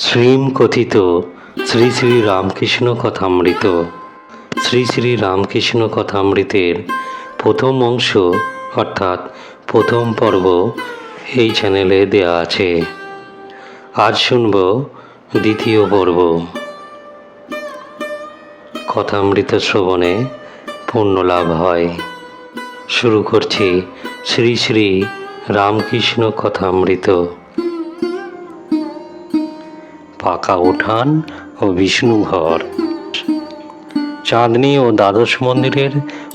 শ্রীম কথিত শ্রী শ্রী রামকৃষ্ণ কথামৃত। শ্রী শ্রী রামকৃষ্ণ কথামৃতের প্রথম অংশ, অর্থাৎ প্রথম পর্ব, এই চ্যানেলে দেয়া আছে। আজ শুনব দ্বিতীয় পর্ব। কথামৃত শ্রবণে পূর্ণ লাভ হয়। শুরু করছি শ্রী শ্রী রামকৃষ্ণ কথামৃত। পাকা উঠান ও বিষ্ণু ঘর। চাঁদনি ও দ্বাদশ মন্দিরের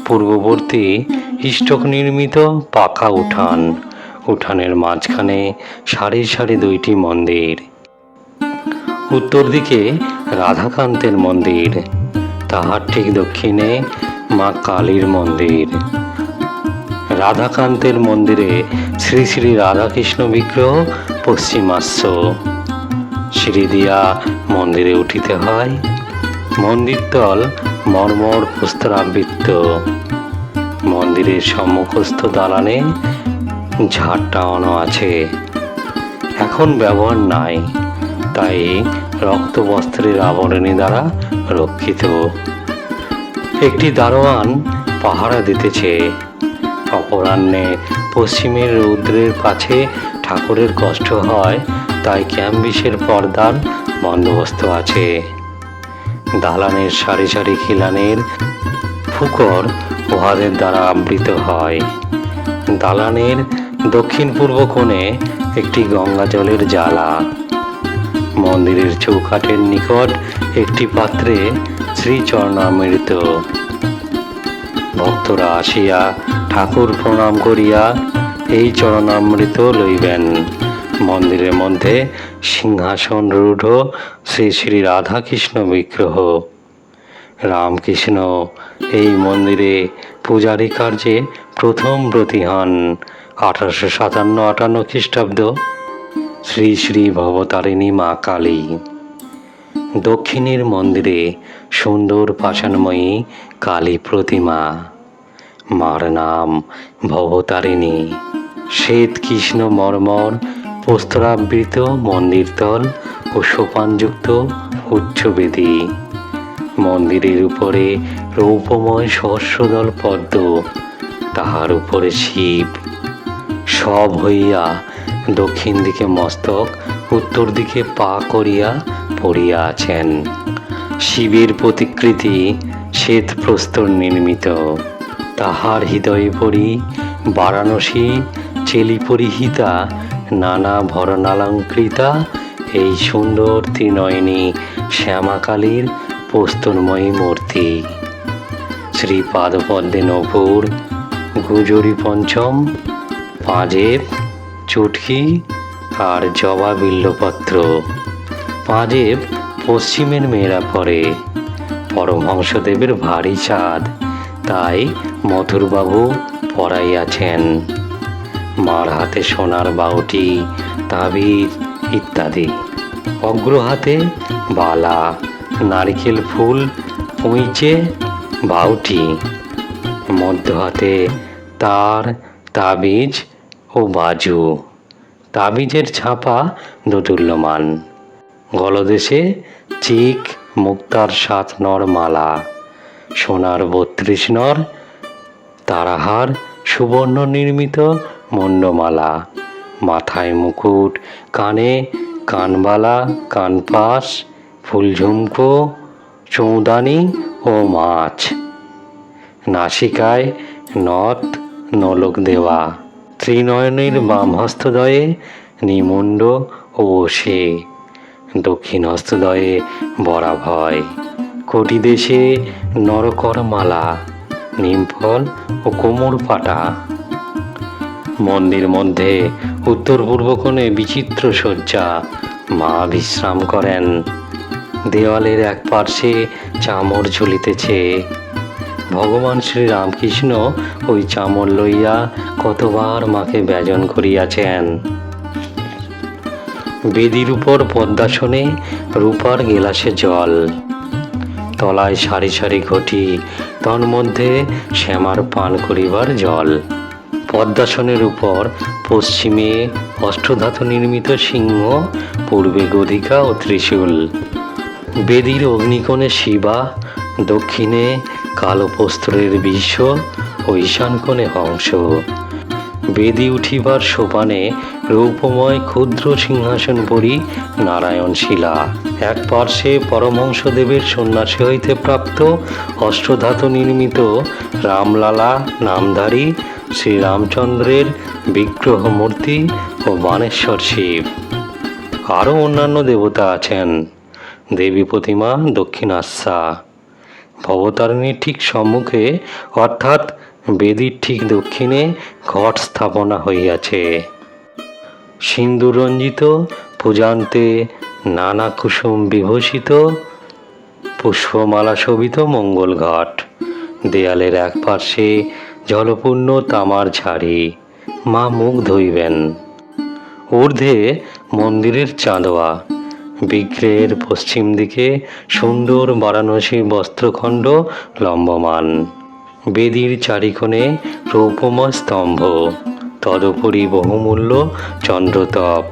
পূর্ববর্তী ইষ্টক নির্মিত পাকা উঠান। উঠানের মাঝখানে সারি সারি দুইটি মন্দির। উত্তর দিকে রাধাকান্তের মন্দির। তাহার ঠিক দক্ষিণে মা কালীর মন্দির। রাধাকান্তের মন্দিরে শ্রী শ্রী রাধাকৃষ্ণ বিগ্রহ পশ্চিমাস্য সিঁড়ি দিয়া মন্দিরে উঠিতে হয়। মন্দির তল মর্মর প্রস্তরাবৃত্ত মন্দিরের সম্মুখস্থ দালানে ঝাড় টাঙানো আছে। এখন ব্যবহার নাই, তাই রক্ত বস্ত্রের আবরণী দ্বারা রক্ষিত। একটি দারোয়ান পাহারা দিতেছে। অপরাহ্নে পশ্চিমের রৌদ্রের কাছে ঠাকুরের কষ্ট হয় তাই ক্যাম্বিসের পর্দার বন্দোবস্ত আছে। দালানের সারি সারি খিলানের ফুকর উহাদের দ্বারা আবৃত হয়। দালানের দক্ষিণ পূর্ব কোণে একটি গঙ্গা জলের জ্বালা। মন্দিরের চৌকাঠের নিকট একটি পাত্রে শ্রীচরণামৃত। ভক্তরা আসিয়া ঠাকুর প্রণাম করিয়া এই চরণামৃত লইবেন। মন্দিরের মধ্যে সিংহাসন রূঢ়, শ্রী শ্রী রাধাকৃষ্ণ বিগ্রহ। রামকৃষ্ণ এই মন্দিরে পূজারী কার্যে প্রথম ব্রতী হন আঠারোশো সাতান্ন আটান্ন খ্রিস্টাব্দ। শ্রী শ্রী ভবতারিণী মা কালী। দক্ষিণের মন্দিরে সুন্দর পাষাণময়ী কালী প্রতিমা। মার নাম ভবতারিণী। শ্বেত কৃষ্ণ মর্মর প্রস্তরাবৃত মন্দিরতল ও সোপানযুক্ত উচ্চবেদী। মন্দিরের উপরে রৌপময় সহস্রদল পদ্ম, তাহার উপরে শিব। সব হইয়া দক্ষিণ দিকে মস্তক, উত্তর দিকে পা করিয়া পড়িয়া আছেন। শিবের প্রতিকৃতি শ্বেত প্রস্তর নির্মিত। তাহার হৃদয়ে পড়ি বারাণসী চেলি পরিহিতা নানা ভরণালঙ্কৃতা এই সুন্দর ত্রিনয়নী শ্যামাকালীর প্রস্তরময়ী মূর্তি। শ্রীপাদপদ্মে নপুর গুজরি পঞ্চম, পাঁজেব, চুটকি আর জবা বিল্লপত্র। পাঁজেব পশ্চিমের মেয়েরা পরে, পরমহংসদেবের ভারী চাঁদ, তাই মথুরবাবু পড়াইয়াছেন মার হাতে সোনার বাউটি তাবিজ ইত্যাদি। অগ্র হাতে বালা, নারকেল ফুল পইচে বাউটি। মধ্য হাতে তার, তাবিজ ও বাজু। তাবিজের ছাপা দোদুল্যমান। গলদেশে চিক মুক্তার সাত নর মালা। সোনার বত্রিশ নর তারাহার সুবর্ণ নির্মিত মুন্ডমালা মাথায় মুকুট, কানে কানবালা কানপাস ফুলঝুমকো, চৌদানি ও মাছ। নাসিকায় নথ, নলক দেওয়া। ত্রিনয়নের বাম হস্তদয়ে নিমুণ্ড ও সে। দক্ষিণ হস্তদয়ে বরাভয়। কোটি দেশে নরকর মালা নিমফল ও কোমর পাটা মন্দির মধ্যে উত্তর পূর্ব কোণে বিচিত্র শয্যা। মা বিশ্রাম করেন। দেওয়ালের এক পার্শ্বে চামর ঝুলিতেছে। ভগবান শ্রী রামকৃষ্ণ ওই চামর লইয়া কতবার মাকে ব্যজন করিয়াছেন। বেদির উপর পদ্মাসনে রূপার গেলাসে জল। তলায় সারি সারি ঘটি, তন্মধ্যে শ্যামার পান করিবার জল। পদ্মাসনের উপর পশ্চিমে অষ্টধাতু নির্মিত সিংহ, পূর্বে গদিকা ও ত্রিশূল। বেদির অগ্নিকোণে শিবা, দক্ষিণে কালো বিশ্ব ও ঈশানকোণে হংস। বেদি উঠিবার সোপানে রৌপময় ক্ষুদ্র সিংহাসন পরি নারায়ণ শিলা এক পার্শ্বে পরমহংসদেবের সন্ন্যাসী হইতে প্রাপ্ত অষ্টধাতু নির্মিত রামলালা নামধারী শ্রীরামচন্দ্রের বিগ্রহ মূর্তি ও বানেশ্বর শিব। আরও অন্যান্য দেবতা আছেন। দেবী প্রতিমা দক্ষিণাস্যা ভবতারিণীর ঠিক সম্মুখে, অর্থাৎ বেদির ঠিক দক্ষিণে ঘট স্থাপনা হইয়াছে। সিন্দুরঞ্জিত পূজান্তে নানা কুসুম বিভূষিত, পুষ্পমালা শোভিত মঙ্গল ঘাট দেয়ালের এক পার্শ্বে জলপূর্ণ তামার ঝাড়ি মা মুখ ধুইবেন। ঊর্ধ্বে মন্দিরের চাঁদোয়া, বিগ্রহের পশ্চিম দিকে সুন্দর বারাণসী বস্ত্রখণ্ড লম্বমান। বেদির চারিকোণে রৌপময় স্তম্ভ, তদুপরি বহুমূল্য চন্দ্রতপ,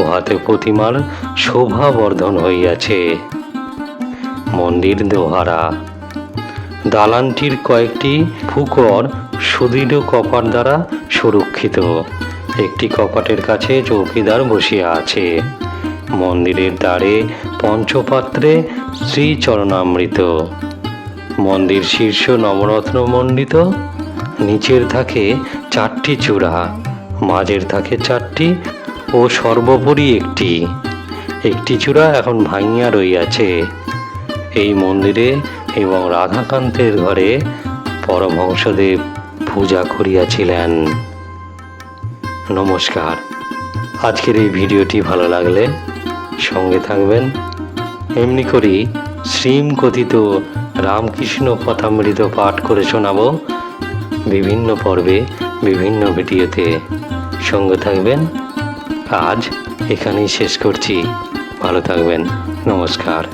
উহাতে প্রতিমার শোভা বর্ধন হইয়াছে। মন্দির দোহারা, দালানটির কয়েকটি ফুকর সুদৃঢ় কপাট দ্বারা সুরক্ষিত। একটি কপাটের কাছে চৌকিদার বসিয়া আছে। মন্দিরের দ্বারে পঞ্চপাত্রে শ্রীচরণামৃত। মন্দির শীর্ষ নবরত্ন মণ্ডিত। নিচের থাকে চারটি চূড়া। মাঝের থাকে চারটি ও সর্বোপরি একটি। একটি চূড়া এখন ভাঙিয়া রইয়াছে। এই মন্দিরে এবং রাধাকান্তের ঘরে পরমহংসদেব পূজা করিয়াছিলেন। নমস্কার। আজকের এই ভিডিওটি ভালো লাগলে সঙ্গে থাকবেন। এমনি করি শ্রীম কথিত রামকৃষ্ণ কথামৃত পাঠ করে শোনাবো বিভিন্ন পর্বে, বিভিন্ন ভিডিওতে। সঙ্গে থাকবেন। আজ এখানেই শেষ করছি। ভালো থাকবেন। নমস্কার।